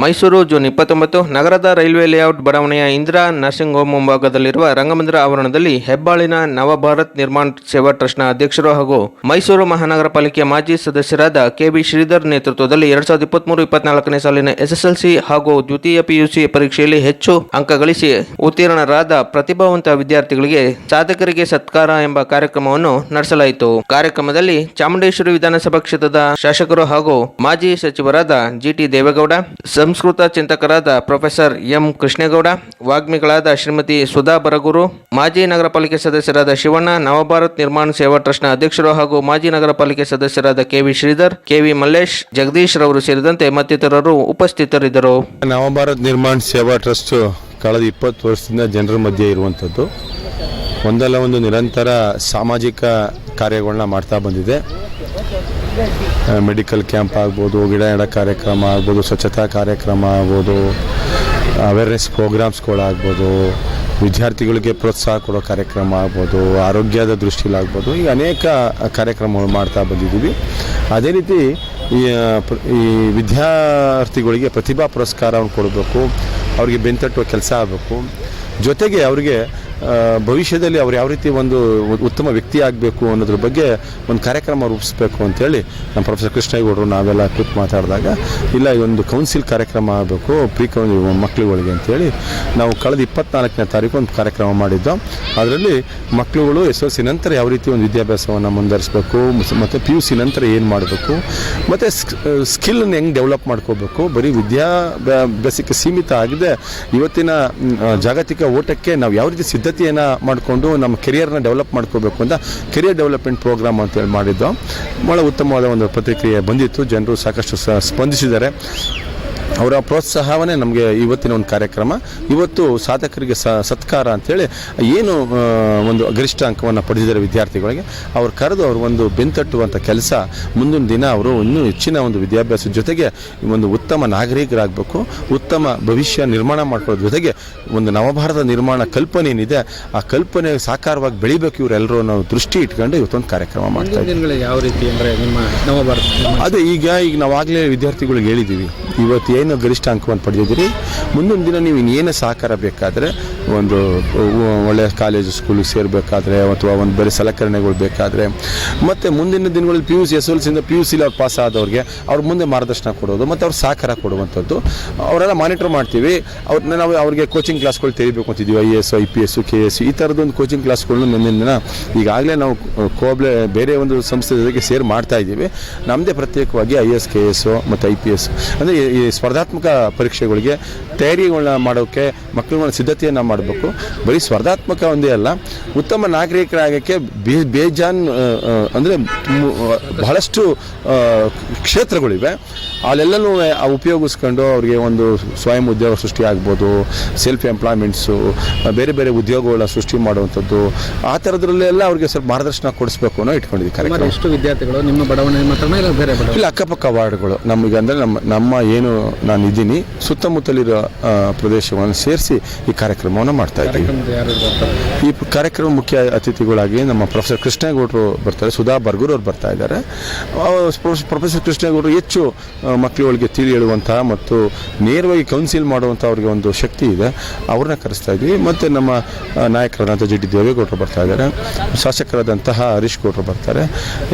Mysuru June ಇಪ್ಪತ್ತೊಂಬತ್ತು, ನಗರದ railway layout ಬಡಾವಣೆಯ ಇಂದಿರಾ ನರ್ಸಿಂಗ್ ಹೋಮ್ ಮುಂಭಾಗದಲ್ಲಿರುವ ರಂಗಮಂದಿರ ಆವರಣದಲ್ಲಿ ಹೆಬ್ಬಾಳಿನ ನವಭಾರತ್ ನಿರ್ಮಾಣ ಸೇವಾ ಟ್ರಸ್ಟ್ನ ಅಧ್ಯಕ್ಷರು ಹಾಗೂ ಮೈಸೂರು ಮಹಾನಗರ ಪಾಲಿಕೆ ಮಾಜಿ ಸದಸ್ಯರಾದ ಕೆಬಿ ಶ್ರೀಧರ್ ನೇತೃತ್ವದಲ್ಲಿ ಎರಡ್ ಸಾವಿರದ ಇಪ್ಪತ್ಮೂರು, ಇಪ್ಪತ್ನಾಲ್ಕನೇ ಸಾಲಿನ ಎಸ್ಎಸ್ಎಲ್ಸಿ ಹಾಗೂ ದ್ವಿತೀಯ ಪಿಯುಸಿ ಪರೀಕ್ಷೆಯಲ್ಲಿ ಹೆಚ್ಚು ಅಂಕ ಗಳಿಸಿ ಉತ್ತೀರ್ಣರಾದ ಪ್ರತಿಭಾವಂತ ವಿದ್ಯಾರ್ಥಿಗಳಿಗೆ ಸಾಧಕರಿಗೆ ಸತ್ಕಾರ ಎಂಬ ಕಾರ್ಯಕ್ರಮವನ್ನು ನಡೆಸಲಾಯಿತು. ಕಾರ್ಯಕ್ರಮದಲ್ಲಿ ಚಾಮುಂಡೇಶ್ವರಿ ವಿಧಾನಸಭಾ ಕ್ಷೇತ್ರದ ಶಾಸಕರು ಹಾಗೂ ಮಾಜಿ ಸಚಿವರಾದ ಜಿಟಿ ದೇವೇಗೌಡ ಸಂಸ್ಕೃತ ಚಿಂತಕರಾದ ಪ್ರೊಫೆಸರ್ ಎಂ ಕೃಷ್ಣೇಗೌಡ, ವಾಗ್ಮಿಗಳಾದ ಶ್ರೀಮತಿ ಸುಧಾ ಬರಗೂರು, ಮಾಜಿ ನಗರ ಪಾಲಿಕೆ ಸದಸ್ಯರಾದ ಶಿವಣ್ಣ, ನವಭಾರತ್ ನಿರ್ಮಾಣ ಸೇವಾ ಟ್ರಸ್ಟ್ನ ಅಧ್ಯಕ್ಷರು ಹಾಗೂ ಮಾಜಿ ನಗರ ಪಾಲಿಕೆ ಸದಸ್ಯರಾದ ಕೆವಿ ಶ್ರೀಧರ್ ಕೆವಿ ಮಲ್ಲೇಶ್, ಜಗದೀಶ್ ರವರು ಸೇರಿದಂತೆ ಮತ್ತಿತರರು ಉಪಸ್ಥಿತರಿದ್ದರು. ನವಭಾರತ್ ನಿರ್ಮಾಣ ಸೇವಾ ಟ್ರಸ್ಟ್ ಕಳೆದ ಇಪ್ಪತ್ತು ವರ್ಷದಿಂದ ಜನರ ಮಧ್ಯೆ ಇರುವಂಥದ್ದು. ಒಂದಲ್ಲ ಒಂದು ನಿರಂತರ ಸಾಮಾಜಿಕ ಕಾರ್ಯಗಳನ್ನ ಮಾಡ್ತಾ ಬಂದಿದೆ. ಮೆಡಿಕಲ್ ಕ್ಯಾಂಪ್ ಆಗ್ಬೋದು, ಗಿಡ ಎಡ ಕಾರ್ಯಕ್ರಮ ಆಗ್ಬೋದು, ಸ್ವಚ್ಛತಾ ಕಾರ್ಯಕ್ರಮ ಆಗ್ಬೋದು ಅವೇರ್ನೆಸ್ ಪ್ರೋಗ್ರಾಮ್ಸ್ಗಳಾಗ್ಬೋದು ವಿದ್ಯಾರ್ಥಿಗಳಿಗೆ ಪ್ರೋತ್ಸಾಹ ಕೊಡೋ ಕಾರ್ಯಕ್ರಮ ಆಗ್ಬೋದು, ಆರೋಗ್ಯದ ದೃಷ್ಟಿಲಾಗ್ಬೋದು ಈ ಅನೇಕ ಕಾರ್ಯಕ್ರಮಗಳು ಮಾಡ್ತಾ ಬಂದಿದ್ದೀವಿ. ಅದೇ ರೀತಿ ಈ ವಿದ್ಯಾರ್ಥಿಗಳಿಗೆ ಪ್ರತಿಭಾ ಪುರಸ್ಕಾರವನ್ನು ಕೊಡಬೇಕು, ಅವರಿಗೆ ಬೆಂತಟ್ಟುವ ಕೆಲಸ ಆಗಬೇಕು. ಜೊತೆಗೆ ಅವರಿಗೆ ಭವಿಷ್ಯದಲ್ಲಿ ಅವ್ರು ಯಾವ ರೀತಿ ಒಂದು ಉತ್ತಮ ವ್ಯಕ್ತಿ ಆಗಬೇಕು ಅನ್ನೋದ್ರ ಬಗ್ಗೆ ಒಂದು ಕಾರ್ಯಕ್ರಮ ರೂಪಿಸಬೇಕು ಅಂತೇಳಿ ನಮ್ಮ ಪ್ರೊಫೆಸರ್ ಕೃಷ್ಣೇಗೌಡರು ನಾವೆಲ್ಲ ಕೂತ್ ಮಾತಾಡಿದಾಗ, ಇಲ್ಲ ಒಂದು ಕೌನ್ಸಿಲ್ ಕಾರ್ಯಕ್ರಮ ಆಗಬೇಕು, ಪ್ರೀ ಕೌನ್ ಮಕ್ಕಳುಗಳಿಗೆ ಅಂತೇಳಿ ನಾವು ಕಳೆದ ಇಪ್ಪತ್ನಾಲ್ಕನೇ ತಾರೀಕು ಒಂದು ಕಾರ್ಯಕ್ರಮ ಮಾಡಿದ್ದು, ಅದರಲ್ಲಿ ಮಕ್ಕಳುಗಳು ಎಸ್ ಎಲ್ ಸಿ ನಂತರ ಯಾವ ರೀತಿ ಒಂದು ವಿದ್ಯಾಭ್ಯಾಸವನ್ನು ಮುಂದುವರಿಸಬೇಕು, ಮತ್ತು ಪಿ ಯು ಸಿ ನಂತರ ಏನು ಮಾಡಬೇಕು, ಮತ್ತು ಸ್ಕಿಲ್ನ ಹೆಂಗೆ ಡೆವಲಪ್ ಮಾಡ್ಕೋಬೇಕು, ಬರೀ ವಿದ್ಯಾಭ್ಯಾಸಕ್ಕೆ ಸೀಮಿತ ಆಗಿದೆ, ಇವತ್ತಿನ ಜಾಗತಿಕ ಓಟಕ್ಕೆ ನಾವು ಯಾವ ರೀತಿ ಸಿದ್ಧತೆಯನ್ನು ಮಾಡಿಕೊಂಡು ನಮ್ಮ ಕೆರಿಯರ್ನ ಡೆವಲಪ್ ಮಾಡ್ಕೋಬೇಕು ಅಂತ ಕೆರಿಯರ್ ಡೆವಲಪ್ಮೆಂಟ್ ಪ್ರೋಗ್ರಾಮ್ ಅಂತೇಳಿ ಮಾಡಿದ್ದು. ಭಾಳ ಉತ್ತಮವಾದ ಒಂದು ಪ್ರತಿಕ್ರಿಯೆ ಬಂದಿತ್ತು. ಜನರು ಸಾಕಷ್ಟು ಸ್ಪಂದಿಸಿದ್ದಾರೆ. ಅವರ ಪ್ರೋತ್ಸಾಹವನ್ನೇ ನಮಗೆ ಇವತ್ತಿನ ಒಂದು ಕಾರ್ಯಕ್ರಮ ಇವತ್ತು ಸಾಧಕರಿಗೆ ಸತ್ಕಾರ ಅಂತೇಳಿ ಏನು ಒಂದು ಗರಿಷ್ಠ ಅಂಕವನ್ನು ಪಡೆದಿದ್ದಾರೆ ವಿದ್ಯಾರ್ಥಿಗಳಿಗೆ ಅವ್ರು ಕರೆದು ಅವರು ಒಂದು ಬೆಂತಟ್ಟುವಂಥ ಕೆಲಸ ಮುಂದಿನ ದಿನ ಅವರು ಇನ್ನೂ ಹೆಚ್ಚಿನ ಒಂದು ವಿದ್ಯಾಭ್ಯಾಸದ ಜೊತೆಗೆ ಒಂದು ಉತ್ತಮ ನಾಗರಿಕರಾಗಬೇಕು ಉತ್ತಮ ಭವಿಷ್ಯ ನಿರ್ಮಾಣ ಮಾಡ್ಕೊಳ್ಳೋದ್ರ ಜೊತೆಗೆ ಒಂದು ನವಭಾರತ ನಿರ್ಮಾಣ ಕಲ್ಪನೆ ಏನಿದೆ ಆ ಕಲ್ಪನೆ ಸಾಕಾರವಾಗಿ ಬೆಳಿಬೇಕು ಇವರೆಲ್ಲರೂ ನಾವು ದೃಷ್ಟಿ ಇಟ್ಕೊಂಡು ಇವತ್ತೊಂದು ಕಾರ್ಯಕ್ರಮ ಮಾಡ್ತಾ ಇದ್ದೀವಿ. ಯಾವ ರೀತಿ ಅಂದರೆ ನಿಮ್ಮ ನವಭಾರತ ಅದೇ ಈಗ ಈಗ ನಾವಾಗಲೇ ವಿದ್ಯಾರ್ಥಿಗಳಿಗೆ ಹೇಳಿದ್ದೀವಿ ಇವತ್ತು ಏನು ಗರಿಷ್ಠ ಅಂಕವನ್ನು ಪಡೆದಿದ್ದೀರಿ? ಮುಂದಿನ ದಿನ ನೀವು ಇನ್ನೇನು ಸಹಕಾರ ಬೇಕಾದರೆ ಒಂದು ಒಳ್ಳೆಯ ಕಾಲೇಜು ಸ್ಕೂಲಿಗೆ ಸೇರಬೇಕಾದ್ರೆ ಅಥವಾ ಒಂದು ಬೇರೆ ಸಲಕರಣೆಗಳು ಬೇಕಾದರೆ. ಮತ್ತು ಮುಂದಿನ ದಿನಗಳಲ್ಲಿ P U C S L ಸಿಂದ P U ಸಿಲಿ ಅವ್ರು ಪಾಸ್ ಆದವ್ರಿಗೆ ಅವ್ರ ಮುಂದೆ ಮಾರ್ಗದರ್ಶನ ಕೊಡೋದು, ಮತ್ತು ಅವ್ರ ಸಹಕಾರ ಕೊಡುವಂಥದ್ದು. ಅವರೆಲ್ಲ ಮಾನಿಟರ್ ಮಾಡ್ತೀವಿ. ಅವ್ರನ್ನ ನಾವು ಅವ್ರಿಗೆ ಕೋಚಿಂಗ್ ಕ್ಲಾಸ್ಗಳು ತೆರಿಬೇಕು ಅಂತಿದ್ದೀವಿ I S I P S K S ಈ ಥರದೊಂದು ಕೋಚಿಂಗ್ ಕ್ಲಾಸ್ಗಳನ್ನ ಮುಂದಿನ ದಿನ ಈಗಾಗಲೇ ನಾವು ಕೋಬ್ಲೆ ಬೇರೆ ಒಂದು ಸಂಸ್ಥೆ ಜೊತೆಗೆ ಸೇರ್ ಮಾಡ್ತಾ ಇದ್ದೀವಿ. ನಮ್ಮದೇ ಪ್ರತ್ಯೇಕವಾಗಿ ಐ ಎಸ್ ಕೆ ಎಸ್ ಮತ್ತು ಐ ಪಿ ಎಸ್ ಅಂದರೆ ಈ ಸ್ಪರ್ಧಾತ್ಮಕ ಪರೀಕ್ಷೆಗಳಿಗೆ ತಯಾರಿಗಳನ್ನ ಮಾಡೋಕ್ಕೆ ಮಕ್ಕಳುಗಳ ಸಿದ್ಧತೆಯನ್ನು ಮಾಡಬೇಕು. ಬರೀ ಸ್ಪರ್ಧಾತ್ಮಕ ಒಂದೇ ಅಲ್ಲ ಉತ್ತಮ ನಾಗರಿಕರಾಗಕ್ಕೆ ಬೇ ಬೇಜಾನ್ ಅಂದರೆ ಬಹಳಷ್ಟು ಕ್ಷೇತ್ರಗಳಿವೆ. ಅಲ್ಲೆಲ್ಲನೂ ಉಪಯೋಗಿಸ್ಕೊಂಡು ಅವರಿಗೆ ಒಂದು ಸ್ವಯಂ ಉದ್ಯೋಗ ಸೃಷ್ಟಿ ಆಗ್ಬೋದು ಸೆಲ್ಫ್ ಎಂಪ್ಲಾಯ್ಮೆಂಟ್ಸು ಬೇರೆ ಬೇರೆ ಉದ್ಯೋಗಗಳನ್ನ ಸೃಷ್ಟಿ ಮಾಡುವಂಥದ್ದು. ಆ ಥರದ್ರಲ್ಲೆಲ್ಲ ಅವರಿಗೆ ಸ್ವಲ್ಪ ಮಾರ್ಗದರ್ಶನ ಕೊಡಿಸ್ಬೇಕು ಅನ್ನೋ ಇಟ್ಕೊಂಡಿದ್ದೀವಿ ಕಾರ್ಯಕ್ರಮ. ಎಷ್ಟು ವಿದ್ಯಾರ್ಥಿಗಳು? ನಿಮ್ಮ ಬಡಾವಣೆ ಮಾತ್ರ ಇಲ್ಲ ಬೇರೆ ಇಲ್ಲ ಅಕ್ಕಪಕ್ಕ ವಾರ್ಡ್ಗಳು. ನಮಗೆ ಅಂದರೆ ನಮ್ಮ ನಮ್ಮ ಏನು ನಾನು ಇದ್ದೀನಿ. ಸುತ್ತಮುತ್ತಲಿರೋ ಪ್ರದೇಶವನ್ನು ಸೇರಿಸಿ ಈ ಕಾರ್ಯಕ್ರಮವನ್ನು ಮಾಡ್ತಾ ಇದ್ದೀವಿ. ಕಾರ್ಯಕ್ರಮದ ಯಾರು ಬರ್ತಾರೆ? ಈ ಕಾರ್ಯಕ್ರಮ ಮುಖ್ಯ ಅತಿಥಿಗಳಾಗಿ ನಮ್ಮ ಪ್ರೊಫೆಸರ್ ಕೃಷ್ಣೇಗೌಡರು ಬರ್ತಾರೆ ಸುಧಾ ಬರ್ಗೂರ್ ಅವರು ಬರ್ತಾ ಇದ್ದಾರೆ. ಪ್ರೊಫೆಸರ್ ಕೃಷ್ಣೇಗೌಡರು ಹೆಚ್ಚು ಮಕ್ಕಳಿಗೆ ಮಕ್ಕಳುಗಳಿಗೆ ತಿಳಿ ಹೇಳುವಂತಹ ಮತ್ತು ನೇರವಾಗಿ ಕೌನ್ಸಿಲ್ ಮಾಡುವಂಥ ಅವರಿಗೆ ಒಂದು ಶಕ್ತಿ ಇದೆ. ಅವ್ರನ್ನ ಕರೆಸ್ತಾ ಇದ್ವಿ. ಮತ್ತು ನಮ್ಮ ನಾಯಕರಾದಂಥ ಜಿ ಡಿ ದೇವೇಗೌಡರು ಬರ್ತಾ ಇದ್ದಾರೆ. ಶಾಸಕರಾದಂತಹ ಹರೀಶ್ ಗೌಡರು ಬರ್ತಾರೆ.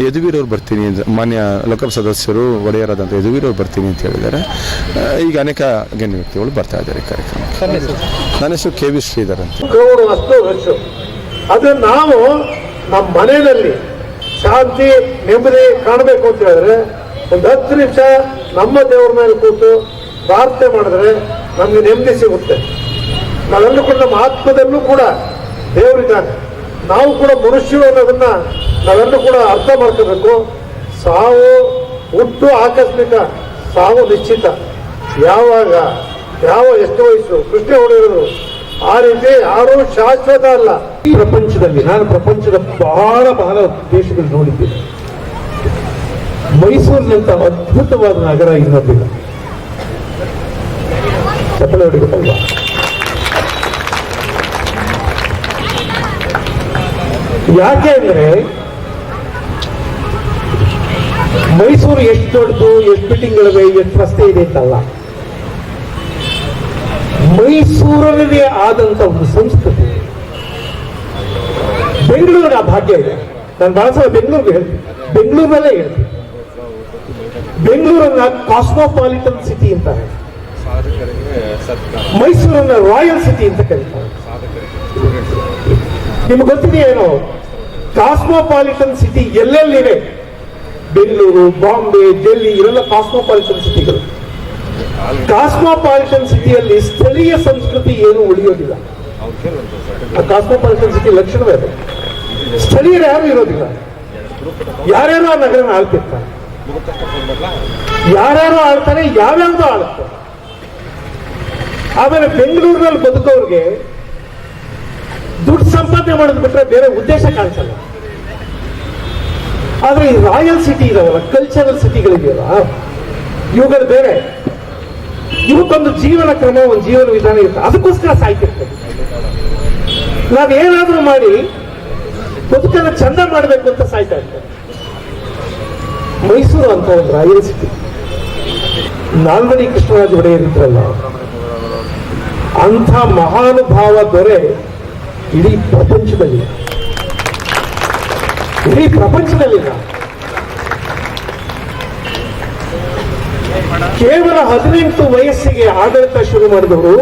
ಯದುವೀರವ್ರು ಬರ್ತೀನಿ ಮಾನ್ಯ ಲೋಕಸಭಾ ಸದಸ್ಯರು ಒಡೆಯರಾದಂಥ ಯದುವೀರವ್ರು ಬರ್ತೀನಿ ಅಂತ ಹೇಳಿದ್ದಾರೆ. ಈಗ ಅನೇಕ ಗಣ್ಯ ವ್ಯಕ್ತಿಗಳು ಬರ್ತಾ ಇದ್ದಾರೆ ಈ ಕಾರ್ಯಕ್ರಮ ನನ್ನ ಹೆಸರು ಕೆ ವಿ ಶ್ರೀಧರ್ ಅಂತ. ಅದನ್ನ ಅಷ್ಟು ರಶ್ ಅದು ನಾವು ನಮ್ಮ ಮನೆಯಲ್ಲಿ ಶಾಂತಿ ನೆಮ್ಮದಿ ಕಾಣಬೇಕು ಅಂತ ಹೇಳಿದ್ರೆ ಒಂದು ಹತ್ತು ನಿಮಿಷ ನಮ್ಮ ದೇವರ ಮೇಲೆ ಕೂತು ಪ್ರಾರ್ಥನೆ ಮಾಡಿದ್ರೆ ನಮಗೆ ನೆಮ್ಮದಿ ಸಿಗುತ್ತೆ. ನಾವೆಲ್ಲರೂ ಕೂಡ ನಮ್ಮ ಆತ್ಮದಲ್ಲೂ ಕೂಡ ದೇವರಿದ್ದಾನೆ ನಾವು ಕೂಡ ಮನುಷ್ಯರು ಅನ್ನೋದನ್ನ ನಾವೆಲ್ಲರೂ ಕೂಡ ಅರ್ಥ ಮಾಡ್ಕೋಬೇಕು. ಸಾವು ಹುಟ್ಟು ಆಕಸ್ಮಿಕ ಸಾವು ನಿಶ್ಚಿತ. ಯಾವಾಗ, ಯಾವ ಎಷ್ಟು ವಯಸ್ಸು, ಕೃಷ್ಣ ಹೊಡೆಯೋದು ಆ ರೀತಿ ಯಾರು ಶಾಶ್ವತ ಅಲ್ಲ. ಈ ಪ್ರಪಂಚದಲ್ಲಿ, ನಾನು ಪ್ರಪಂಚದ ಬಹಳ ಬಹಳ ದೇಶದಲ್ಲಿ ನೋಡಿದ್ದೇನೆ. ಮೈಸೂರಿನಂತ ಅದ್ಭುತವಾದ ನಗರ ಇನ್ನೊಂದಿಲ್ಲ ಚಪ್ಪಲ ಹೊಡಿಬೇಕಲ್ವಾ ಯಾಕೆ ಅಂದ್ರೆ, ಮೈಸೂರು ಎಷ್ಟು ದೊಡ್ಡದು, ಎಷ್ಟು ಬಿಲ್ಡಿಂಗ್ಗಳಿವೆ ಎಷ್ಟು ರಸ್ತೆ ಇದೆ ಅಂತಲ್ಲ. ಮೈಸೂರಲ್ಲಿದೆ ಆದಂತ ಒಂದು ಸಂಸ್ಕೃತಿ. ಬೆಂಗಳೂರಿನ ಭಾಗ್ಯ ಇದೆ. ನಾನು ಬಹಳ ಬೆಂಗಳೂರಿಗೆ ಹೇಳ್ತೀನಿ. ಬೆಂಗಳೂರಲ್ಲೇ ಹೇಳ್ತೀನಿ. ಬೆಂಗಳೂರನ್ನ ಕಾಸ್ಮೋಪಾಲಿಟನ್ ಸಿಟಿ ಅಂತಾರೆ ಮೈಸೂರನ್ನ ರಾಯಲ್ ಸಿಟಿ ಅಂತ ಕರೀತಾರೆ. ನಿಮ್ಗೆ ಗೊತ್ತಿದೆಯೇನೋ ಕಾಸ್ಮೋಪಾಲಿಟನ್ ಸಿಟಿ ಎಲ್ಲೆಲ್ಲಿವೆ ಬೆಂಗಳೂರು, ಬಾಂಬೆ, ಡೆಲ್ಲಿ ಇವೆಲ್ಲ ಕಾಸ್ಮೋಪಾಲಿಟನ್ ಸಿಟಿಗಳು ಕಾಸ್ಮೋಪಾಲಿಟನ್ ಸಿಟಿಯಲ್ಲಿ ಸ್ಥಳೀಯ ಸಂಸ್ಕೃತಿ ಏನು ಉಳಿಯೋದಿಲ್ಲ? ಆ ಕಾಸ್ಮೋಪಾಲಿಟನ್ ಸಿಟಿ ಲಕ್ಷಣವೇ ಅದು. ಸ್ಥಳೀಯರು ಯಾರು ಇರೋದಿಲ್ಲ. ಯಾರ್ಯಾರು ಆ ನಗರನ ಆಳ್ತಿರ್ತಾರೆ. ಯಾರ್ಯಾರು ಆಳ್ತಾರೆ ಯಾವ್ಯಾವ್ದು ಆಳುತ್ತೆ ಆಮೇಲೆ ಬೆಂಗಳೂರಿನಲ್ಲಿ ಬದುಕೋರ್ಗೆ ದುಡ್ಡು ಸಂಪಾದನೆ ಮಾಡೋದು ಬಿಟ್ರೆ ಬೇರೆ ಉದ್ದೇಶ ಕಾಣಿಸಲ್ಲ. ಆದ್ರೆ ಈ ರಾಯಲ್ ಸಿಟಿ ಇದಾವಲ್ಲ ಕಲ್ಚರಲ್ ಸಿಟಿಗಳಿದೆಯಲ್ಲ ಇವುಗಳು ಬೇರೆ. ಇವಕ್ಕೊಂದು ಜೀವನ ಕ್ರಮ, ಒಂದು ಜೀವನ ವಿಧಾನ ಇರುತ್ತೆ. ಅದಕ್ಕೋಸ್ಕರ ಸಾಯ್ತಿರ್ತದೆ ನಾವೇನಾದ್ರೂ ಮಾಡಿ, ಬದುಕನ್ನು ಚಂದ ಮಾಡಬೇಕು ಅಂತ ಸಾಯ್ತಾ ಇರ್ತೇವೆ ಮೈಸೂರು ಅಂತ ಒಂದು ರಾಯಲ್ ಸಿಟಿ. ನಾಲ್ವಡಿ ಕೃಷ್ಣರಾಜ ಒಡೆಯರಿದ್ರಲ್ಲ ಅಂಥ ಮಹಾನುಭಾವ ದೊರೆ ಇಡೀ ಪ್ರಪಂಚದಲ್ಲಿ. ಇಡೀ ಪ್ರಪಂಚದಲ್ಲಿಲ್ಲ. ಕೇವಲ ಹದಿನೆಂಟು ವಯಸ್ಸಿಗೆ ಆಡಳಿತ ಶುರು ಮಾಡಿದವರು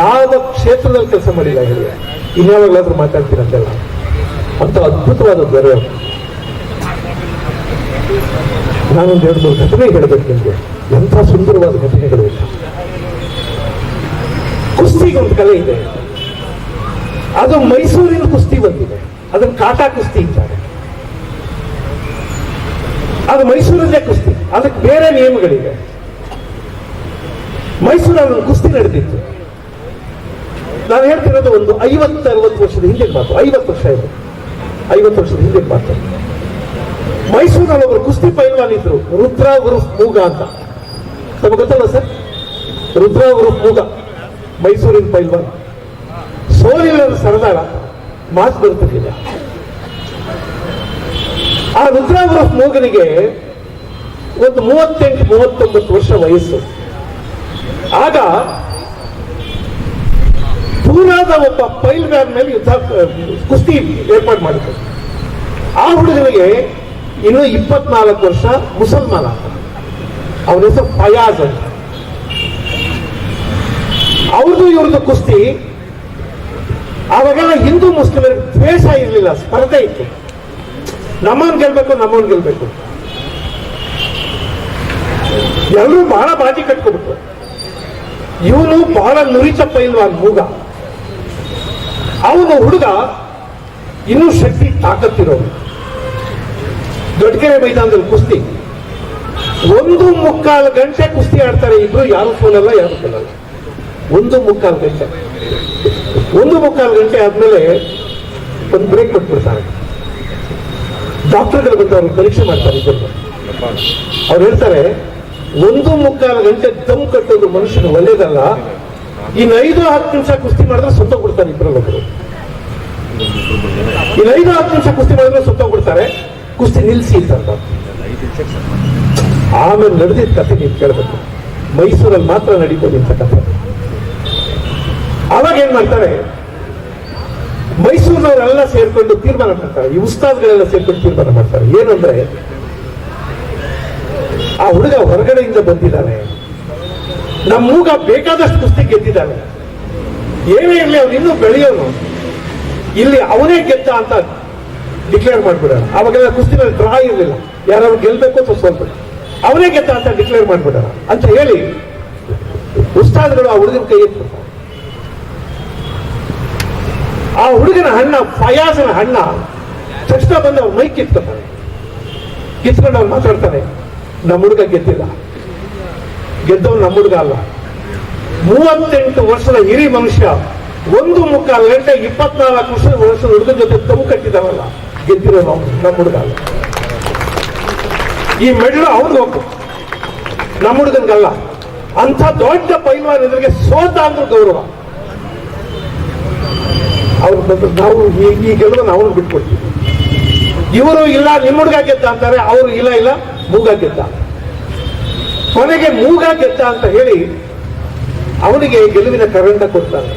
ಯಾವ ಕ್ಷೇತ್ರದಲ್ಲಿ ಕೆಲಸ ಮಾಡಿಲ್ಲ ಹೇಳಿ. ಇನ್ಯಾವಾಗಲಾದ್ರೂ ಮಾತಾಡ್ತೀರಂತೆಲ್ಲ ಅಂತ ಅದ್ಭುತವಾದ ದೊರೆ ಅವರು. ನಾನೊಂದು ಎರಡು ಮೂರು ಘಟನೆ ಹೇಳಬೇಕು ನಿಮಗೆ. ಎಂಥ ಸುಂದರವಾದ ಘಟನೆಗಳು ಇಲ್ಲ ಕುಸ್ತಿಗೆ ಒಂದು ಕಲೆ ಇದೆ. ಅದು ಮೈಸೂರಿನ ಕುಸ್ತಿ ಬಂದಿದೆ. ಅದನ್ನು ಕಾಟಾ ಕುಸ್ತಿ ಅಂತಾರೆ ಅದು ಮೈಸೂರಲ್ಲೇ ಕುಸ್ತಿ. ಅದಕ್ಕೆ ಬೇರೆ ನಿಯಮಗಳಿವೆ. ಮೈಸೂರಲ್ಲಿ ಕುಸ್ತಿ ನಡೆದಿತ್ತು. ನಾನು ಹೇಳ್ತಿರೋದು ಒಂದು ಐವತ್ತರವತ್ತು ವರ್ಷದ ಹಿಂದೆ ಮಾತು ಐವತ್ತು ವರ್ಷ ಇದೆ. ಐವತ್ತು ವರ್ಷದ ಹಿಂದೆ ಮಾತು ಮೈಸೂರಲ್ಲಿ ಒಬ್ಬರು ಕುಸ್ತಿ ಪೈಲ್ವಾನ್ ಇದ್ರು ರುದ್ರ ಉರುಫ್ ಮೂಗ ಅಂತ. ನಮಗೆ ಗೊತ್ತಲ್ಲ ಸರ್? ರುದ್ರ ಉರುಫ್ ಮೂಗ, ಮೈಸೂರಿನ ಪೈಲ್ವಾನ್. ಸೋಲಿಲ್ಲದ ಸರದಾರ, ಮಾತು ಬರ್ತಿರ್ಲಿಲ್ಲ ಆ ರುದ್ರ ಉರುಫ್ ಮೂಗನಿಗೆ ಒಂದು ಮೂವತ್ತೆಂಟು, ಮೂವತ್ತೊಂಬತ್ತು ವರ್ಷ ವಯಸ್ಸು. ಆಗ ಪೂರಾದ ಒಬ್ಬ ಪೈಲ್ಗಾರ್ ಮೇಲೆ ಯುದ್ಧ ಕುಸ್ತಿ ಏರ್ಪಾಡು ಮಾಡಿದ್ರು. ಆ ಹುಡುಗನಿಗೆ ಇನ್ನು ಇಪ್ಪತ್ನಾಲ್ಕು ವರ್ಷ ಮುಸಲ್ಮಾನ ಅವನ ಹೆಸರು ಫಯಾಜ್ ಅಂತ. ಅವ್ರದ್ದು ಇವ್ರದ್ದು ಕುಸ್ತಿ ಆವಾಗೆಲ್ಲ ಹಿಂದೂ ಮುಸ್ಲಿಮರಿಗೆ ದ್ವೇಷ ಇರಲಿಲ್ಲ, ಸ್ಪರ್ಧೆ ಇತ್ತು. ನಮ್ಮನ್ ಗೆಲ್ಬೇಕು ನಮ್ಮನ್ ಗೆಲ್ಬೇಕು. ಎಲ್ಲರೂ ಬಹಳ ಬಾಜಿ ಕಟ್ಕೊಬಿಟ್ರು. ಇವನು ಬಹಳ ನುರಿತಪ್ಪ ಇಲ್ವಾ ಮೂಗ? ಅವನು ಹುಡುಗ ಇನ್ನೂ ಶಕ್ತಿ ತಾಕತ್ತಿರೋನು ದೊಡ್ಡಕೆರೆ ಮೈದಾನದಲ್ಲಿ ಕುಸ್ತಿ. ಒಂದು ಮುಕ್ಕಾಲು ಗಂಟೆ ಕುಸ್ತಿ ಆಡ್ತಾರೆ ಇಬ್ರು, ಯಾರು ಸೋಲಲ್ಲ ಯಾರು ಸೋಲಲ್ಲ ಒಂದು ಮುಕ್ಕಾಲು ಗಂಟೆ. ಒಂದು ಮುಕ್ಕಾಲು ಗಂಟೆ ಆದ್ಮೇಲೆ ಒಂದು ಬ್ರೇಕ್ ಕೊಟ್ಬಿಡ್ತಾರೆ. ಡಾಕ್ಟರ್ಗಳು ಬಂದು ಅವ್ರಿಗೆ ಪರೀಕ್ಷೆ ಮಾಡ್ತಾರೆ ಇಬ್ಬರು. ಅವ್ರು ಹೇಳ್ತಾರೆ ಒಂದು ಮುಕ್ಕಾಲು ಗಂಟೆ ದಮ್ ಕಟ್ಟೋದು ಮನುಷ್ಯನ ಒಳ್ಳೇದಲ್ಲ. ಇನ್ನು ಐದು ಹತ್ತು ನಿಮಿಷ ಕುಸ್ತಿ ಮಾಡಿದ್ರೆ ಸತ್ತೋಗ್ಬಿಡ್ತಾರೆ ಇಬ್ಬರಲ್ಲೊಬ್ಬರು ಇನ್ನು ಐದು ಹತ್ತು ನಿಮಿಷ ಕುಸ್ತಿ ಮಾಡಿದ್ರೆ ಸತ್ತೋಗ್ಬಿಡ್ತಾರೆ. ಕುಸ್ತಿ ನಿಲ್ಸಿ ಅಂತ ಆಮೇಲೆ ನಡೆದಿದ್ದ ಕಥೆ ನೀವು ಕೇಳಬೇಕು. ಮೈಸೂರಲ್ಲಿ ಮಾತ್ರ ನಡೀಬೋದು ಇಂಥ ಕಥೆ. ಅವಾಗ ಏನ್ ಮಾಡ್ತಾರೆ? ಮೈಸೂರಿನವರೆಲ್ಲ ಸೇರ್ಕೊಂಡು ತೀರ್ಮಾನ ಮಾಡ್ತಾರೆ. ಈ ಉಸ್ತಾದ್ಗಳೆಲ್ಲ ಸೇರ್ಕೊಂಡು ತೀರ್ಮಾನ ಮಾಡ್ತಾರೆ. ಏನಂದ್ರೆ ಆ ಹುಡುಗ ಹೊರಗಡೆಯಿಂದ ಬಂದಿದ್ದಾನೆ. ನಮ್ಮ ಮೂಗ ಬೇಕಾದಷ್ಟು ಕುಸ್ತಿ ಗೆದ್ದಿದ್ದಾನೆ. ಏನೇ ಇರಲಿ ಅವ್ನು ಇನ್ನೂ ಬೆಳೆಯೋನು. ಇಲ್ಲಿ ಅವನೇ ಗೆದ್ದ ಅಂತ ಡಿಕ್ಲೇರ್ ಮಾಡ್ಬಿಡೋಣ. ಅವಾಗೆಲ್ಲ ಕುಸ್ತಿನಲ್ಲಿ ಡ್ರಾ ಇರಲಿಲ್ಲ. ಯಾರು ಗೆಲ್ಬೇಕು ಅಂತ ಸ್ವಲ್ಪ. ಅವನೇ ಗೆದ್ದ ಅಂತ ಡಿಕ್ಲೇರ್ ಮಾಡ್ಬಿಡೋಣ. ಅಂತ ಹೇಳಿ ಉಸ್ತಾದ್ಗಳು ಆ ಹುಡುಗನ ಕೈ ಆ ಹುಡುಗನ ಹಣ್ಣ ಫಯಾಸನ ಹಣ್ಣ, ತಕ್ಷಣ ಬಂದು ಅವ್ರ ಮೈಕ್ ಕಿತ್ಕೊತಾನೆ. ಕಿತ್ಕೊಂಡು ಅವ್ರು ಮಾತಾಡ್ತಾನೆ. ನಮ್ಮ ಹುಡುಗ ಗೆದ್ದಿಲ್ಲ. ಗೆದ್ದವ್ ನಮ್ಮ ಹುಡುಗ ಅಲ್ಲ. ಮೂವತ್ತೆಂಟು ವರ್ಷದ ಹಿರಿ ಮನುಷ್ಯ, ಒಂದು ಮುಕ್ಕಾಲು ಗಂಟೆ ಇಪ್ಪತ್ನಾಲ್ಕು ವರ್ಷದ ಹುಡುಗ ಜೊತೆ ತಮ್ಮ ಕಟ್ಟಿದವಲ್ಲ ಗೆದ್ದಿರೋ ನಾವು ನಮ್ಮ ಹುಡುಗ ಅಲ್ಲ. ಈ ಮೆಡಲ್ ಅವ್ರಿಗೆ ಹೋಗ್ತು ನಮ್ಮ ಹುಡುಗನ್ಗಲ್ಲ. ಅಂತ ದೊಡ್ಡ ಪೈಲ್ವಾನ್ ಎದುರಿಗೆ ಸೋತ ಅಂದ್ರೆ ಗೌರವ. ಅವ್ರು ಬಂದ್ರೆ, ನಾವು ಈ ಗೆಲುವನ್ನು ಅವ್ರಿಗೆ ಬಿಟ್ಕೊಡ್ತೀವಿ. ಇವರು ಇಲ್ಲ, ನಿಮ್ಮ ಹುಡುಗ ಗೆದ್ದ ಅಂತಾರೆ, ಅವರು ಇಲ್ಲ ಇಲ್ಲ. ಮೂಗ ಗೆದ್ದ. ಕೊನೆಗೆ ಮೂಗ ಗೆದ್ದ ಅಂತ ಹೇಳಿ ಅವನಿಗೆ ಗೆಲುವಿನ ಕರಂಡ ಕೊಡ್ತಾರೆ.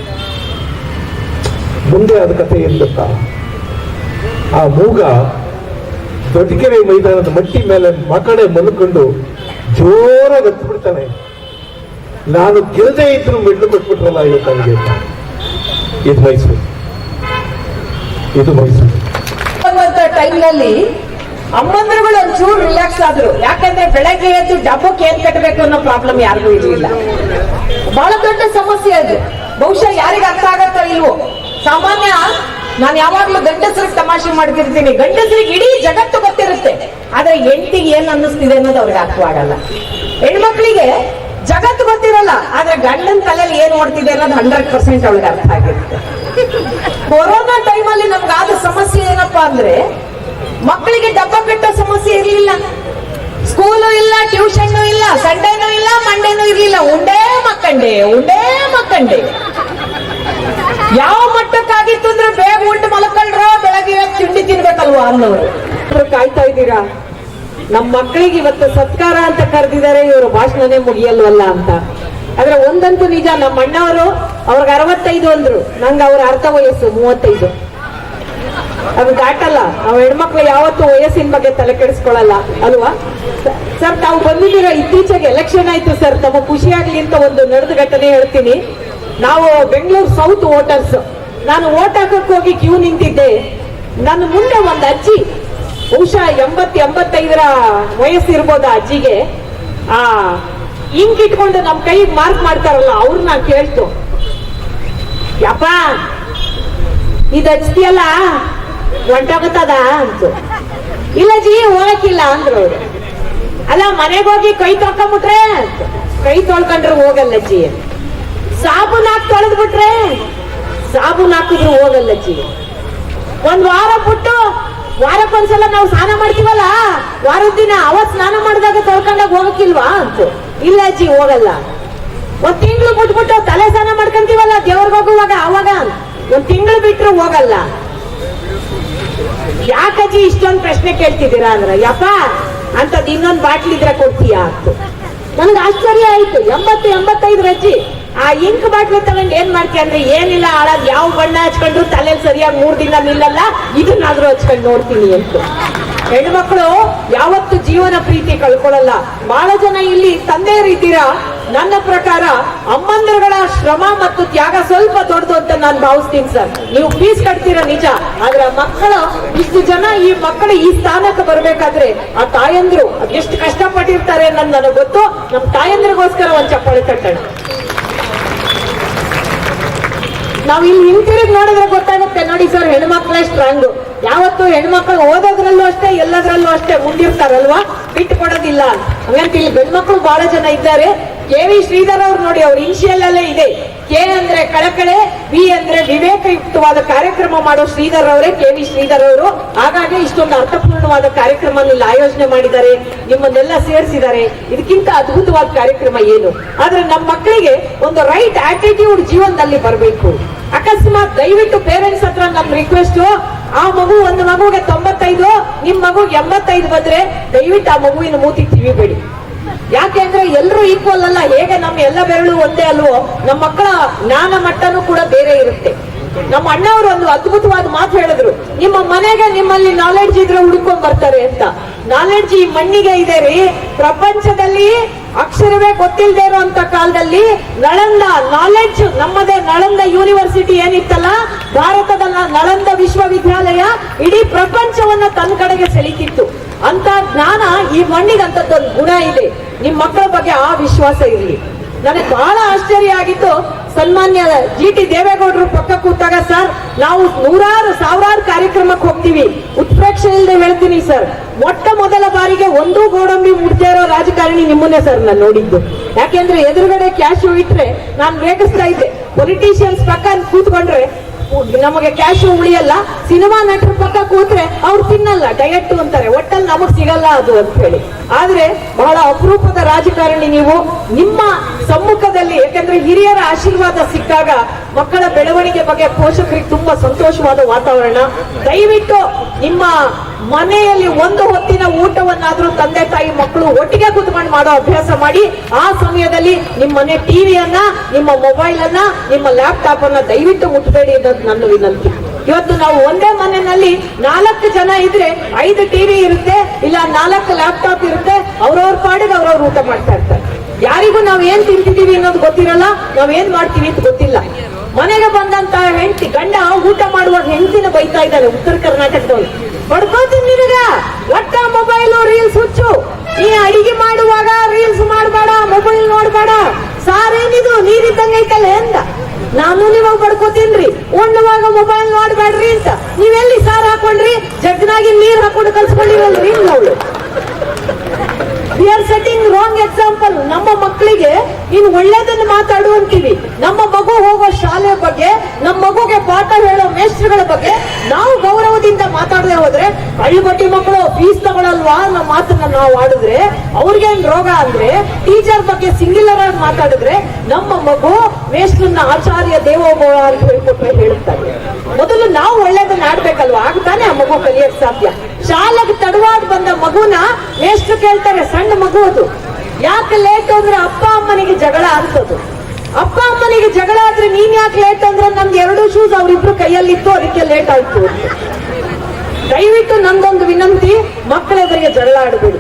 ಮುಂದೆ ಅದ ಕಥೆ ಏನ್ ಗೊತ್ತಾ? ಆ ಮೂಗ ದೊಡ್ಡಕೆರೆ ಮೈದಾನದ ಮಟ್ಟಿ ಮೇಲೆ ಮಕಡೆ ಮಲ್ಕೊಂಡು ಜೋರಾಗಿ ಹತ್ತು ಬಿಡ್ತಾನೆ ನಾನು ಗೆಲ್ಲದೆ ಇದ್ರು ಮೆಡ್ಲು ಕೊಟ್ಬಿಟ್ರಲ್ಲ ಇವತ್ತು ನನಗೆ ಇದು ಮೈಸೂರು. ಇದು ಮೈಸೂರು. ಟೈಮ್ನಲ್ಲಿ ಅಮ್ಮಂದ್ರುಗಳು ಒಂಚೂರು ರಿಲ್ಯಾಕ್ಸ್ ಆದ್ರು. ಯಾಕಂದ್ರೆ ಬೆಳಗ್ಗೆ ಎದ್ದು ಡಬ್ಬಕ್ಕೆ ಏನ್ ಕಟ್ಟಬೇಕು ಅನ್ನೋ ಪ್ರಾಬ್ಲಮ್ ಯಾರಿಗೂ ಇರಲಿಲ್ಲ. ಬಹಳ ದೊಡ್ಡ ಸಮಸ್ಯೆ ಅದು. ಬಹುಶಃ ಯಾರಿಗೆ ಅರ್ಥ ಆಗತ್ತೋ ಇಲ್ವೋ? ಸಾಮಾನ್ಯ, ನಾನು ಯಾವಾಗ್ಲೂ ಗಂಡಸರಿಗೆ ತಮಾಷೆ ಮಾಡ್ತಿರ್ತೀನಿ. ಗಂಡಸರಿಗೆ ಇಡೀ ಜಗತ್ತು ಗೊತ್ತಿರುತ್ತೆ. ಆದ್ರೆ ಹೆಂಡತಿಗೆ ಏನ್ ಅನ್ನಿಸ್ತಿದೆ ಅನ್ನೋದು ಅವ್ರಿಗೆ ಅರ್ಥವಾಗಲ್ಲ ಹೆಣ್ಮಕ್ಳಿಗೆ ಜಗತ್ತು ಗೊತ್ತಿರಲ್ಲ, ಆದ್ರೆ ಗಂಡನ ತಲೆಯಲ್ಲಿ ಏನ್ ಓಡ್ತಿದೆ ಅನ್ನೋದು ಹಂಡ್ರೆಡ್ ಪರ್ಸೆಂಟ್ ಅವಳಿಗೆ ಅರ್ಥ ಆಗಿರುತ್ತೆ. ಕೊರೋನಾ ಟೈಮಲ್ಲಿ ನಮ್ಗಾದ ಸಮಸ್ಯೆ ಏನಪ್ಪಾ ಅಂದ್ರೆ ಮಕ್ಕಳಿಗೆ ಡಬ್ಬ ಕಟ್ಟೋ ಸಮಸ್ಯೆ ಇರಲಿಲ್ಲ. ಸ್ಕೂಲು ಇಲ್ಲ ಟ್ಯೂಷನ್ ಇಲ್ಲ ಸಂಡೇನೂ ಇಲ್ಲ ಮಂಡೇನೂ ಇರಲಿಲ್ಲ. ಉಂಡೇ ಮಕ್ಕಂಡೆ ಉಂಡೇ ಮಕ್ಕಂಡೆ. ಯಾವ ಮಟ್ಟಕ್ಕಾಗಿತ್ತು ಅಂದ್ರೆ ಬೇಗ ಉಂಟು ಮಲ್ಕೊಳ್ರ ಬೆಳಗ್ಗೆ ತಿಂಡಿ ತಿನ್ಬೇಕಲ್ವಾ ಅನ್ನೋರು. ಕಾಯ್ತಾ ಇದ್ದೀರಾ? ನಮ್ಮ ಮಕ್ಕಳಿಗೆ ಇವತ್ತು ಸತ್ಕಾರ ಅಂತ ಕರೆದಿದ್ದಾರೆ, ಇವರು ಭಾಷಣನೇ ಮುಗಿಯಲ್ವಲ್ಲ ಅಂತ. ಆದ್ರೆ ಒಂದಂತೂ ನಿಜ ನಮ್ಮ ಅಣ್ಣವರು ಅವ್ರಿಗೆ ಅರವತ್ತೈದು ಅಂದ್ರು. ನಂಗೆ ಅವ್ರ ಅರ್ಧ ವಯಸ್ಸು, ಮೂವತ್ತೈದು. ಅದು ದಾಟಲ್ಲ ನಾವು ಹೆಣ್ಮಕ್ಳು ಯಾವತ್ತೂ ವಯಸ್ಸಿನ ಬಗ್ಗೆ ತಲೆ ಕೆಡಿಸ್ಕೊಳ್ಳಲ್ಲ, ಅಲ್ವಾ? ಸರ್, ತಾವು ಬಂದಿದ್ದೀರಾ ಇತ್ತೀಚೆಗೆ ಎಲೆಕ್ಷನ್ ಆಯ್ತು ಸರ್ ತಮ್ಮ ಖುಷಿಯಾಗ್ಲಿ ಅಂತ ಒಂದು ನಡೆದ ಘಟನೆ ಹೇಳ್ತೀನಿ. ನಾವು ಬೆಂಗಳೂರು ಸೌತ್ ವೋಟರ್ಸ್ ನಾನು ವೋಟ್ ಹಾಕಕ್ ಹೋಗಿ ಕ್ಯೂ ನಿಂತಿದ್ದೆ. ನನ್ನ ಮುಂದೆ ಒಂದು ಅಜ್ಜಿ, ಬಹುಶಃ ಎಂಬತ್ ಎಂಬತ್ತೈದರ ವಯಸ್ಸಿರ್ಬೋದು ಅಜ್ಜಿಗೆ. ಆ ಇಂಕ್ ಇಟ್ಕೊಂಡು ನಮ್ ಕೈಗೆ ಮಾರ್ಕ್ ಮಾಡ್ತಾರಲ್ಲ ಅವ್ರನ್ನ ಕೇಳ್ತು. ಯಪ್ಪ, ಇದು ಹಚ್ತಿಯಲ್ಲ ಹೊಂಟೋಗುತ್ತದ ಅಂತ. ಇಲ್ಲ ಜಿ, ಹೋಗಕ್ಕಿಲ್ಲ ಅಂದ್ರು ಅವ್ರು. ಅಲ್ಲ, ಮನೆಗೆ ಹೋಗಿ ಕೈ ತೊಳ್ಕೊಂಬಿಟ್ರೆ ಕೈ ತೊಳ್ಕೊಂಡ್ರೆ ಹೋಗಲ್ಲ ಜಿ. ಸಾಬೂನ್ ಹಾಕಿ ತೊಳೆದ್ ಬಿಟ್ರೆ ಸಾಬೂನ್ ಹಾಕಿದ್ರು ಹೋಗಲ್ಲ ಜಿ. ಒಂದ್ ವಾರ ಬಿಟ್ಟು ವಾರಕ್ಕೊಂದ್ಸಲ ನಾವು ಸ್ನಾನ ಮಾಡ್ತೀವಲ್ಲ, ವಾರದ ದಿನ ಅವತ್ ಸ್ನಾನ ಮಾಡಿದಾಗ ತೊಳ್ಕೊಂಡಾಗ ಹೋಗಕ್ಕಿಲ್ವಾ ಅಂತ. ಇಲ್ಲ ಅಜ್ಜಿ ಹೋಗಲ್ಲ. ಒಂದ್ ತಿಂಗಳು ಬಿಟ್ಬಿಟ್ಟು ತಲೆ ಸ್ನಾನ ಮಾಡ್ಕೊಂತೀವಲ್ಲ ದೇವ್ರಿಗೆ ಹೋಗುವಾಗ ಅವಾಗ ಒಂದ್ ತಿಂಗಳು ಬಿಟ್ರು ಹೋಗಲ್ಲ. ಯಾಕಜ್ಜಿ ಇಷ್ಟೊಂದು ಪ್ರಶ್ನೆ ಕೇಳ್ತಿದ್ದೀರಾ ಅಂದ್ರ, ಯಪ್ಪ, ಅಂತದ್ ಇನ್ನೊಂದ್ ಬಾಟ್ಲಿ ಇದ್ರೆ ಕೊಡ್ತೀಯಾ ಅಂತ. ನನ್ಗೆ ಆಶ್ಚರ್ಯ ಆಯ್ತು, ಎಂಬತ್ತು ಎಂಬತ್ತೈದು ಅಜ್ಜಿ ಆ ಇಂಕ್ ಬಾಟ್ಲು ತಗೊಂಡು ಏನ್ ಮಾಡ್ತೀಯ ಅಂದ್ರೆ ಏನಿಲ್ಲ ಆಳಾಗ ಯಾವ ಬಣ್ಣ ಹಚ್ಕೊಂಡ್ರು ತಲೆಯಲ್ಲಿ ಸರಿಯಾಗಿ ಮೂರ್ ದಿನ ನಿಲ್ಲಲ್ಲ, ಇದನ್ನಾದ್ರೂ ಹಚ್ಕೊಂಡು ನೋಡ್ತೀನಿ ಅಂತ. ಹೆಣ್ಮಕ್ಳು ಯಾವತ್ತು ಜೀವನ ಪ್ರೀತಿ ಕಳ್ಕೊಳ್ಳಲ್ಲ ಬಹಳ ಜನ ಇಲ್ಲಿ ತಂದೆ ತಂದೆಯರಿದ್ದೀರಾ ನನ್ನ ಪ್ರಕಾರ ಅಮ್ಮಂದಿರುಗಳ ಶ್ರಮ ಮತ್ತು ತ್ಯಾಗ ಸ್ವಲ್ಪ ದೊಡ್ಡದು ಅಂತ ನಾನು ಭಾವಿಸ್ತೀನಿ ಸರ್. ನೀವು ಫೀಸ್ ಕಟ್ತೀರಾ ನಿಜ, ಆದ್ರೆ ಮಕ್ಕಳು, ಇಷ್ಟು ಜನ ಈ ಮಕ್ಕಳು ಈ ಸ್ಥಾನಕ್ಕೆ ಬರ್ಬೇಕಾದ್ರೆ ಆ ತಾಯಂದ್ರು ಎಷ್ಟು ಕಷ್ಟಪಟ್ಟಿರ್ತಾರೆ ಅನ್ನೋದು ನನಗೆ ಗೊತ್ತು. ನಮ್ಮ ತಾಯಂದ್ರಿಗೋಸ್ಕರ ಒಂದ್ ಚಪ್ಪಾಳೆ ತಟ್ಟಣ. ನಾವು ಇಲ್ಲಿ ಹಿಂತಿರುಗಿ ನೋಡಿದ್ರೆ ಗೊತ್ತಾಗುತ್ತೆ. ನೋಡಿ ಸರ್, ಹೆಣ್ಮಕ್ಳೇ ಸ್ಟ್ರಾಂಗ್ ಯಾವತ್ತು ಹೆಣ್ಮಕ್ಳು ಓದೋದ್ರಲ್ಲೂ ಅಷ್ಟೇ, ಎಲ್ಲದರಲ್ಲೂ ಅಷ್ಟೇ ಮುಂದಿರ್ತಾರಲ್ವಾ? ಬಿಟ್ಟು ಕೊಡೋದಿಲ್ಲ. ಹಂಗಂತ ಇಲ್ಲಿ ಗಂಡ್ಮಕ್ಳು ಬಹಳ ಜನ ಇದ್ದಾರೆ. ಕೆ ವಿ ಶ್ರೀಧರ್ ಅವ್ರು ನೋಡಿ, ಅವ್ರ ಇನ್ಶಿಯಲ್ ಅಲ್ಲೇ ಇದೆ. ಕೆ ಅಂದ್ರೆ ಕಳಕಳೆ, ವಿ ಅಂದ್ರೆ ವಿವೇಕಯುಕ್ತವಾದ ಕಾರ್ಯಕ್ರಮ ಮಾಡೋ ಶ್ರೀಧರ್ ಅವರೇ, ಕೆ ವಿ ಶ್ರೀಧರ್ ಅವರು. ಹಾಗಾಗಿ ಇಷ್ಟೊಂದು ಅರ್ಥಪೂರ್ಣವಾದ ಕಾರ್ಯಕ್ರಮ ಇಲ್ಲಿ ಆಯೋಜನೆ ಮಾಡಿದ್ದಾರೆ. ನಿಮ್ಮನ್ನೆಲ್ಲ ಸೇರಿಸಿದ್ದಾರೆ. ಇದಕ್ಕಿಂತ ಅದ್ಭುತವಾದ ಕಾರ್ಯಕ್ರಮ ಏನು? ಆದ್ರೆ ನಮ್ಮ ಮಕ್ಕಳಿಗೆ ಒಂದು ರೈಟ್ ಆಟಿಟ್ಯೂಡ್ ಜೀವನದಲ್ಲಿ ಬರಬೇಕು. ಅಕಸ್ಮಾತ್ ದಯವಿಟ್ಟು ಪೇರೆಂಟ್ಸ್ ಹತ್ರ ನಮ್ ರಿಕ್ವೆಸ್ಟ್ ಆ ಮಗು ಒಂದು ಮಗುಗೆ ತೊಂಬತ್ತೈದು, ನಿಮ್ ಮಗು ಎಂಬತ್ತೈದು ಬಂದ್ರೆ ದಯವಿಟ್ಟು ಆ ಮಗುವಿನ ಮೂತಿ ತಿವಿಬೇಡಿ. ಯಾಕೆಂದ್ರೆ ಎಲ್ಲರೂ ಈಕ್ವಲ್ ಅಲ್ಲ, ಹೇಗೆ ನಮ್ಮ ಎಲ್ಲ ಬೆರಳು ಒಂದೇ ಅಲ್ವೋ, ನಮ್ಮ ಮಕ್ಕಳ ಜ್ಞಾನ ಮಟ್ಟನೂ ಕೂಡ ಬೇರೆ ಇರುತ್ತೆ. ನಮ್ಮ ಅಣ್ಣವರು ಒಂದು ಅದ್ಭುತವಾದ ಮಾತು ಹೇಳಿದ್ರು. ನಿಮ್ಮ ಮನೆಗೆ ನಿಮ್ಮಲ್ಲಿ ನಾಲೆಡ್ಜ್ ಇದ್ರೆ ಹುಡ್ಕೊಂಡ್ ಬರ್ತಾರೆ ಅಂತ. ನಾಲೆಡ್ಜ್ ಈ ಮಣ್ಣಿಗೆ ಇದೆ ರೀ. ಪ್ರಪಂಚದಲ್ಲಿ ಅಕ್ಷರವೇ ಗೊತ್ತಿಲ್ಲದೆ ಇರುವಂತ ಕಾಲದಲ್ಲಿ ನಳಂದ ನಾಲೆಡ್ಜ್ ನಮ್ಮದೇ ನಳಂದ ಯೂನಿವರ್ಸಿಟಿ ಏನಿತ್ತಲ್ಲ ಭಾರತದ ನಳಂದ ವಿಶ್ವವಿದ್ಯಾಲಯ ಇಡೀ ಪ್ರಪಂಚವನ್ನ ತನ್ನ ಕಡೆಗೆ ಸೆಳೀತಿತ್ತು. ಅಂತ ಜ್ಞಾನ ಈ ಮಣ್ಣಿಗೆ ಅಂತದ್ದೊಂದು ಗುಣ ಇದೆ. ನಿಮ್ ಮಕ್ಕಳ ಬಗ್ಗೆ ಆ ವಿಶ್ವಾಸ ಇರಲಿ. ನನಗೆ ಬಹಳ ಆಶ್ಚರ್ಯ ಆಗಿತ್ತು. ಸನ್ಮಾನ್ಯ ಜಿ ಟಿ ದೇವೇಗೌಡರು ಪಕ್ಕ ಕೂತಾಗ, ಸರ್, ನಾವು ನೂರಾರು ಸಾವಿರಾರು ಕಾರ್ಯಕ್ರಮಕ್ಕೆ ಹೋಗ್ತೀವಿ. ಉತ್ಪ್ರೇಕ್ಷೆ ಇಲ್ಲದೆ ಹೇಳ್ತೀನಿ, ಸರ್. ಮೊಟ್ಟ ಮೊದಲ ಬಾರಿಗೆ ಒಂದೂ ಗೋಡಂಬಿ ಮುಡ್ತಾ ಇರೋ ರಾಜಕಾರಣಿ ನಿಮ್ಮನ್ನೇ, ಸರ್, ನಾನು ನೋಡಿದ್ದು. ಯಾಕೆಂದ್ರೆ ಎದುರುಗಡೆ ಕ್ಯಾಶ್ ಇಟ್ರೆ ನಾನು ರೇಗಿಸ್ತಾ ಇದ್ದೆ. ಪೊಲಿಟಿಷಿಯನ್ಸ್ ಪಕ್ಕ ಕೂತ್ಕೊಂಡ್ರೆ ನಮಗೆ ಕ್ಯಾಶು ಉಳಿಯಲ್ಲ ಸಿನಿಮಾ ನಟರ ಪಕ್ಕ ಕೂತ್ರೆ ಅವ್ರು ತಿನ್ನಲ್ಲ ಡಯಟ್ ಅಂತಾರೆ. ಒಟ್ಟಲ್ಲಿ ನಮಗ್ ಸಿಗಲ್ಲ ಅದು ಅಂತ ಹೇಳಿ. ಆದ್ರೆ ಬಹಳ ಅಪರೂಪದ ರಾಜಕಾರಣಿ ನೀವು. ನಿಮ್ಮ ಸಮ್ಮುಖದಲ್ಲಿ ಯಾಕಂದ್ರೆ ಹಿರಿಯರ ಆಶೀರ್ವಾದ ಸಿಕ್ಕಾಗ ಮಕ್ಕಳ ಬೆಳವಣಿಗೆ ಬಗ್ಗೆ ಪೋಷಕರಿಗೆ ತುಂಬಾ ಸಂತೋಷವಾದ ವಾತಾವರಣ. ದಯವಿಟ್ಟು ನಿಮ್ಮ ಮನೆಯಲ್ಲಿ ಒಂದು ಹೊತ್ತಿನ ಊಟವನ್ನಾದ್ರೂ ತಂದೆ ತಾಯಿ ಮಕ್ಕಳು ಒಟ್ಟಿಗೆ ಕುತ್ಕೊಂಡು ಮಾಡೋ ಅಭ್ಯಾಸ ಮಾಡಿ, ಆ ಸಮಯದಲ್ಲಿ ನಿಮ್ಮ ಮನೆ ಟಿವಿಯನ್ನ, ನಿಮ್ಮ ಮೊಬೈಲ್ ಅನ್ನ ನಿಮ್ಮ ಲ್ಯಾಪ್ಟಾಪ್ ಅನ್ನ ದಯವಿಟ್ಟು ಮುಟ್ಟಬೇಡಿ ಅನ್ನೋದು ನನ್ನ ವಿನಂತಿ. ಇವತ್ತು ನಾವು ಒಂದೇ ಮನೆಯಲ್ಲಿ ನಾಲ್ಕು ಜನ ಇದ್ರೆ ಐದು ಟಿವಿ ಇರುತ್ತೆ, ಇಲ್ಲ ನಾಲ್ಕು ಲ್ಯಾಪ್ಟಾಪ್ ಇರುತ್ತೆ, ಅವ್ರವ್ರ ಪಾಡಿಗೆ ಅವ್ರವ್ರು ಊಟ ಮಾಡ್ತಾ ಇರ್ತಾರೆ. ಯಾರಿಗೂ ನಾವ್ ಏನ್ ತಿಂತಿದ್ದೀವಿ ಅನ್ನೋದು ಗೊತ್ತಿರಲ್ಲ, ನಾವ್ ಏನ್ ಮಾಡ್ತೀವಿ ಅಂತ ಗೊತ್ತಿಲ್ಲ. ಮನೆಗೆ ಬಂದಂತ ಹೆಂಡತಿ, ಗಂಡ ಊಟ ಮಾಡುವಾಗ ಹೆಂಡತಿನ ಬೈತಾ ಇದ್ದಾರೆ ಉತ್ತರ ಕರ್ನಾಟಕದವರು. ಹೊಡ್ಕೋತೀನಿ ನಿನಗ? ಒಟ್ಟ ಮೊಬೈಲ್ ರೀಲ್ಸ್ ಹುಚ್ಚು. ನೀ ಅಡಿಗೆ ಮಾಡುವಾಗ ರೀಲ್ಸ್ ಮಾಡಬೇಡ ಮೊಬೈಲ್ ನೋಡ್ಬೇಡ. ಏನಿದು ನೀರಿದ್ದಂಗೆ ಐತಲ್ಲ ಎಂದ? ನಾನು ನಿಮಗ್ ಬಡ್ಕೋತೀನ್ರಿ ಉಣ್ಣುವಾಗ ಮೊಬೈಲ್ ನೋಡ್ಬೇಡ್ರಿ ಅಂತ. ನೀವೆಲ್ಲಿ ಸಾರ್ ಹಾಕೊಂಡ್ರಿ? ಜಗ್ನಾಗಿ ನೀರ್ ಹಾಕೊಂಡು ಕಲ್ಸ್ಕೊಂಡಿರಲ್ರಿ ನಾವು we are setting wrong example ನಮ್ಮ ಮಕ್ಕಳಿಗೆ ನೀನು ಒಳ್ಳೇದನ್ನು ಮಾತಾಡು ಅಂತೀವಿ. ನಮ್ಮ ಮಗು ಹೋಗೋ ಶಾಲೆ ಬಗ್ಗೆ, ನಮ್ಮ ಮಗುಗೆ ಪಾಠ ಹೇಳೋ ಮೇಸ್ಟ್ರುಗಳ ಬಗ್ಗೆ ನಾವು ಗೌರವದಿಂದ ಮಾತಾಡದೆ ಹೋದ್ರೆ ಅಳ್ಬಟ್ಟಿ ಮಕ್ಕಳು ಫೀಸ್ ತಗೊಳಲ್ವಾ ನಮ್ಮ ಮಾತನ್ನ ನಾವು ಆಡಿದ್ರೆ ಅವ್ರಿಗೇನ್ ರೋಗ ಅಂದ್ರೆ ಟೀಚರ್ ಬಗ್ಗೆ ಸಿಂಗ್ಯುಲರ್ ಆಗಿ ಮಾತಾಡಿದ್ರೆ ನಮ್ಮ ಮಗು ಮೇಷ್ಟ್ರನ್ನ ಆಚಾರ್ಯ ದೇವೋಭವ ಅಂತ ಹೇಳ್ಕೊಟ್ರೆ ಹೇಳುತ್ತಾರೆ. ಮೊದಲು ನಾವು ಒಳ್ಳೇದನ್ನ ಆಡ್ಬೇಕಲ್ವಾ? ಆಗ್ತಾನೆ ಆ ಮಗು ಕಲಿಯಕ್ ಸಾಧ್ಯ. ಶಾಲೆಗೆ ತಡವಾಗಿ ಬಂದ ಮಗುನ ಮೇಷ್ಟ್ರು ಕೇಳ್ತಾರೆ ಸಣ್ಣ ಮಗು ಅದು ಯಾಕೆ ಲೇಟ್ ಅಂದ್ರೆ ಅಪ್ಪ ಅಮ್ಮನಿಗೆ ಜಗಳ ಅಂತದ್ದು ಅಪ್ಪ ಅಮ್ಮನಿಗೆ ಜಗಳ ಆದ್ರೆ ನೀನ್ ಯಾಕೆ ಲೇಟ್ ಅಂದ್ರೆ ನಮ್ದು ಎರಡು ಶೂಸ್ ಅವ್ರಿಬ್ರು ಕೈಯಲ್ಲಿತ್ತು ಅದಕ್ಕೆ ಲೇಟ್ ಆಯ್ತು. ದಯವಿಟ್ಟು ನಂದೊಂದು ವಿನಂತಿ ಮಕ್ಕಳೆದುರಿಗೆ ಜಗಳ ಆಡಬೇಡಿ.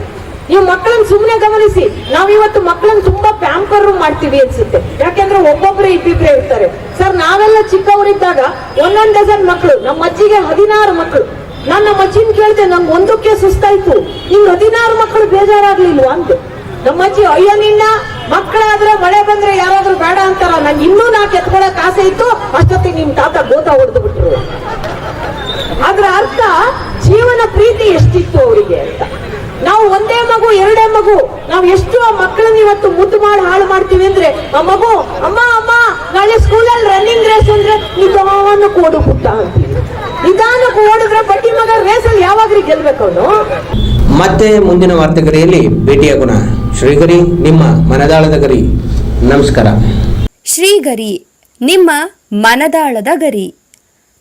ನೀವು ಮಕ್ಕಳನ್ನ ಸುಮ್ಮನೆ ಗಮನಿಸಿ. ನಾವಿವತ್ತು ಮಕ್ಕಳನ್ನ ತುಂಬಾ ಪ್ಯಾಂಪರ್ ಮಾಡ್ತೀವಿ ಅನ್ಸುತ್ತೆ. ಯಾಕೆಂದ್ರೆ ಒಬ್ಬೊಬ್ಬರೇ ಇಬ್ಬಿಬ್ರೆ ಇರ್ತಾರೆ. ಸರ್, ನಾವೆಲ್ಲ ಚಿಕ್ಕವರಿದ್ದಾಗ ಒಂದೊಂದು ಡಜನ್ ಮಕ್ಕಳು ನಮ್ಮ ಅಜ್ಜಿಗೆ ಹದಿನಾರು ಮಕ್ಕಳು. ನಾನು ನಮ್ಮ ಅಜ್ಜಿನ ಕೇಳಿದೆ ನಂಗೆ ಒಂದಕ್ಕೆ ಸುಸ್ತಾಯ್ತು. ನಿಂಗ್ ಹದಿನಾರು ಮಕ್ಕಳು ಬೇಜಾರಾಗ್ಲಿಲ್ವಾ ಅಂತ ನಮ್ಮ ಅಜ್ಜಿ, ಅಯ್ಯೋ ನಿನ್ನ ಮಕ್ಕಳಾದ್ರೆ ಮಳೆ ಬಂದ್ರೆ ಯಾರಾದ್ರೂ ಬೇಡ ಅಂತಾರ. ನಂಗೆ ಇನ್ನೂ ನಾಲ್ಕು ಎತ್ಕೊಳಕ್ ಆಸೆ ಇತ್ತು. ಅಷ್ಟೊತ್ತಿಗೆ ನಿಮ್ ತಾತ ಗೋತ ಹೊಡೆದು ಬಿಟ್ರು. ಅದ್ರ ಅರ್ಥ ಜೀವನ ಪ್ರೀತಿ ಎಷ್ಟಿತ್ತು ಅವರಿಗೆ ಅಂತ. ನಾವು ಒಂದೇ ಮಗು, ಎರಡೇ ಮಗು. ನಾವು ಎಷ್ಟು ಆ ಮಕ್ಕಳನ್ನ ಇವತ್ತು ಮುದ್ದು ಮಾಡಿ ಹಾಳು ಮಾಡ್ತೀವಿ ಅಂದ್ರೆ, ಆ ಮಗು, ಅಮ್ಮ ಅಮ್ಮ, ನಾಳೆ ಸ್ಕೂಲಲ್ಲಿ ರನ್ನಿಂಗ್ ರೇಸ್ ಅಂದ್ರೆ ನಿಧಾನ ಕೋಡು ಪುಟ್ಟ ಅಂತೀವಿ. ನಿಧಾನಕ್ಕೆ ಓಡಿದ್ರೆ ಬಡ್ಡಿ ಮಗ ರೇಸಲ್ಲಿ ಯಾವಾಗ್ರಿ ಗೆಲ್ಬೇಕು ಅವನು? ಮತ್ತೆ ಮುಂದಿನ ವಾರ್ತೆಗರಿಯಲ್ಲಿ ಭೇಟಿಯಾಗೋಣ ಶ್ರೀಗರಿ ನಿಮ್ಮ ಮನದಾಳದ ಗರಿ. ನಮಸ್ಕಾರ. ಶ್ರೀಗರಿ ನಿಮ್ಮ ಮನದಾಳದ ಗರಿ.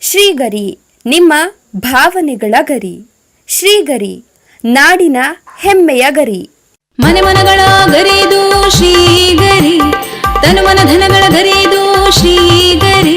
ಶ್ರೀಗರಿ ನಿಮ್ಮ ಭಾವನೆಗಳ ಗರಿ. ಶ್ರೀಗರಿ ನಾಡಿನ ಹೆಮ್ಮೆಯ ಗರಿ. ಮನೆ ಮನಗಳ ಗರಿದು ಶ್ರೀಗರಿ ತನು ಮನ ಧನಗಳ ಗರಿದು ಶ್ರೀಗರಿ.